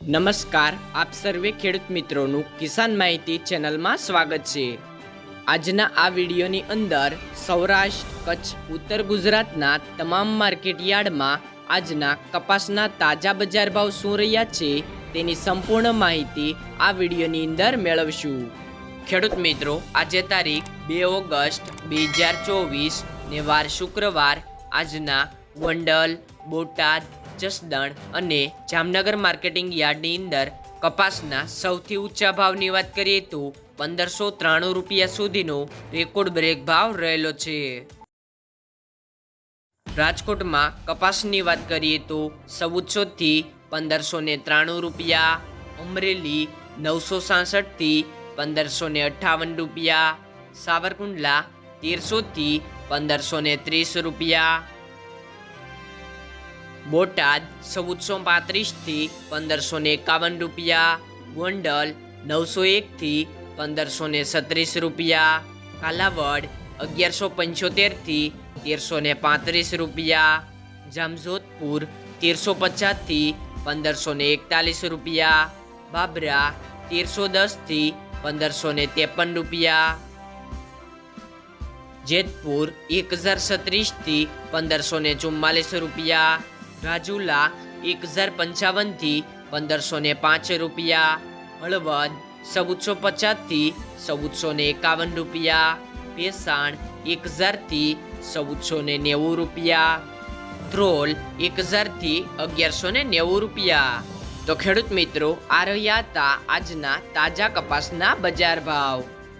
નમસ્કાર, આપ સર્વે ખેડૂત મિત્રોનું કિસાન માહિતી ચેનલમાં સ્વાગત છે. આજના આ વિડીયોની અંદર સૌરાષ્ટ્ર, કચ્છ, ઉત્તર ગુજરાતના તમામ માર્કેટ યાર્ડમાં આજના કપાસના તાજા બજાર ભાવ શું રહ્યા છે તેની સંપૂર્ણ માહિતી આ વિડીયોની અંદર મેળવશું. ખેડૂત મિત્રો, આજે તારીખ બે ઓગસ્ટ બે હજાર ચોવીસ ને વાર શુક્રવાર આજના ગોંડલ બોટાદ જસદણ અને જામનગર માર્કેટિંગ યાર્ડની અંદર કપાસના સૌથી ઊંચા ભાવની વાત કરીએ તો પંદરસો ત્રાણું રૂપિયા સુધીનો રેકોર્ડ બ્રેક ભાવ રહેલો છે. રાજકોટમાં કપાસની વાત કરીએ તો ચૌદસોથી પંદરસો ને ત્રાણું રૂપિયા, અમરેલી નવસો સાસઠથી પંદરસો ને અઠ્ઠાવન રૂપિયા, સાવરકુંડલા તેરસોથી પંદરસો ને ત્રીસ રૂપિયા બોટાદ ચૌદસો પાંત્રીસથી પંદરસો ને એકાવન રૂપિયા, ગોંડલ નવસો એકથી પંદરસો ને છત્રીસ રૂપિયા, કાલાવડ અગિયારસો પંચોતેરથી તેરસો ને પાંત્રીસ રૂપિયા, જામજોધપુર તેરસો પચાસથી પંદરસો ને એકતાલીસ રૂપિયા, બાબરા તેરસો દસથી પંદરસો ને ત્રેપન રૂપિયા, જેતપુર એક હજાર છત્રીસથી પંદરસો ને ચુમ્માલીસ રૂપિયા રાજુલા એક હજાર પંચાવનથી પંદરસો ને પાંચ રૂપિયા. હળવદ ચૌદસો પચાસથી ચૌદસો ને એકાવન રૂપિયા. ભેસાણ એક હજારથી ચૌદસો ને નેવું રૂપિયા. ધ્રોલ એક હજારથી અગિયારસો ને નેવું રૂપિયા. તો ખેડૂત મિત્રો, આ રહ્યા હતા આજના તાજા કપાસના બજાર ભાવ.